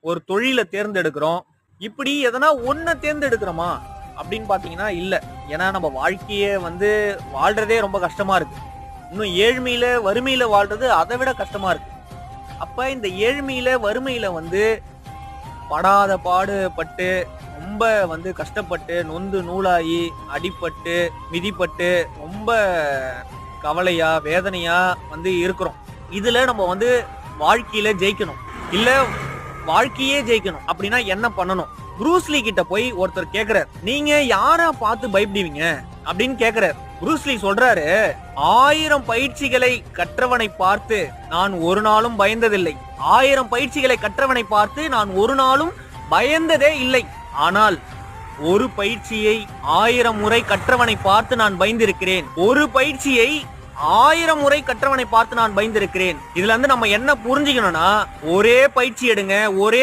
ஒரு தொழிலை தேர்ந்தெடுக்கிறோம். இப்படி எதனா ஒன்றை தேர்ந்தெடுக்கிறோமா? அப்படின்னு பார்த்தீங்கன்னா இல்லை. ஏன்னா நம்ம வாழ்க்கையே வந்து வாழ்றதே ரொம்ப கஷ்டமா இருக்கு. இன்னும் ஏழ்மையில வறுமையில வாழ்றது அதை விட கஷ்டமா இருக்கு. அப்ப இந்த ஏழ்மையில வறுமையில வந்து படாத பாடுபட்டு ரொம்ப வந்து கஷ்டப்பட்டு நொந்து நூலாகி அடிப்பட்டு மிதிப்பட்டு ரொம்ப கவலையா வேதனையா வந்து இருக்கிறோம். இதுல நம்ம வந்து வாழ்க்கையில ஜெயிக்கணும். இல்லை வாழ்க்கையே ஜெயிக்கணும். அப்படின்னா என்ன பண்ணணும்? ப்ரூஸ்லி கிட்ட போய் ஒருத்தர் கேக்குறாரு நீங்க யார பார்த்து பயப்படுவீங்க? அப்படின்னு கேக்குறாரு. ப்ரூஸ்லி சொல்றாரு ஆயிரம் பயிற்சிகளை கற்றவனை பார்த்து நான் ஒரு நாளும் பயந்ததில்லை. ஆயிரம் பயிற்சிகளை கற்றவனை பார்த்து நான் ஒரு நாளும் பயந்ததே இல்லை. ஆனால் ஒரு பயிற்சியை ஆயிரம் முறை கற்றவனை பார்த்து நான் பயந்திருக்கிறேன். ஒரு பயிற்சியை ஆயிரம் முறை கற்றவனை பார்த்து நான் பயந்திருக்கிறேன். இதுல இருந்து நம்ம என்ன புரிஞ்சுக்கணும்னா ஒரே பயிற்சி எடுங்க ஒரே